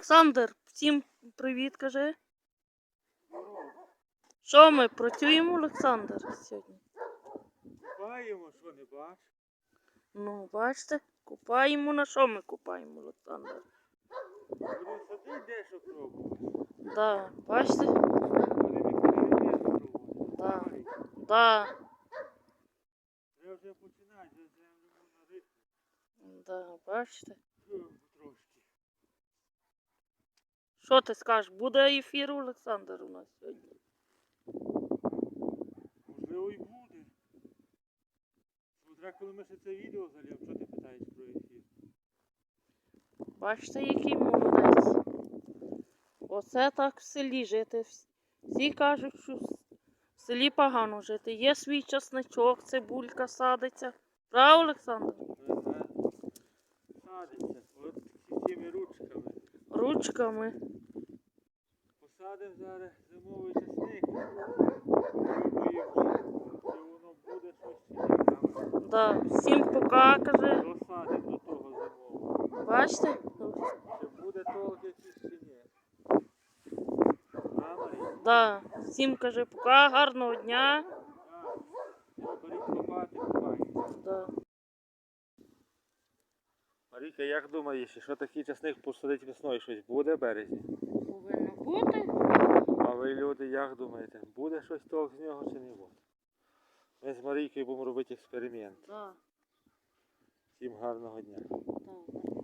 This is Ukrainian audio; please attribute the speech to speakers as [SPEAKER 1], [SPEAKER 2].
[SPEAKER 1] Олександр, всім привіт, кажи. Що ми працюємо, Олександр, сьогодні?
[SPEAKER 2] Купаємо, що не бач?
[SPEAKER 1] Ну, бачите, купаємо на що ми купаємо, Олександр?
[SPEAKER 2] Садити дещо пробувати.
[SPEAKER 1] Да, бачите?
[SPEAKER 2] Будемо експеримент проводити.
[SPEAKER 1] Да. Да,
[SPEAKER 2] Треба вже починати, вже землю можна рити.
[SPEAKER 1] да, бачите. Що ти скажеш? Буде ефір, Олександр, у нас сьогодні.
[SPEAKER 2] Можливо і буде. Смотря коли ми ще це відео зальємо, що ти питаєш про ефір?
[SPEAKER 1] Бачите, який молодець. Оце так в селі жити. Всі кажуть, що в селі погано жити. Є свій часничок, цибулька садиться. Правда, Олександр?
[SPEAKER 2] Садиться. От цими ручками.
[SPEAKER 1] Ручками.
[SPEAKER 2] Посадимо зараз зимовий часник. Чи воно буде щось чи ні.
[SPEAKER 1] Да. Всім пока, каже.
[SPEAKER 2] Досадимо до того зимового.
[SPEAKER 1] Бачите?
[SPEAKER 2] Чи буде толк якийсь чи ні? Да, Марія?
[SPEAKER 1] Да. Всім каже пока, гарного дня.
[SPEAKER 2] Все, беріть копати, копайте.
[SPEAKER 1] Да.
[SPEAKER 2] Марійка, як думаєш, що такий часник посадить весною щось буде в березні?
[SPEAKER 1] Повинно бути.
[SPEAKER 2] А ви, люди, як думаєте, буде щось толк з нього чи не буде? Ми з Марійкою будемо робити експеримент.
[SPEAKER 1] Так.
[SPEAKER 2] Всім гарного дня.
[SPEAKER 1] Да.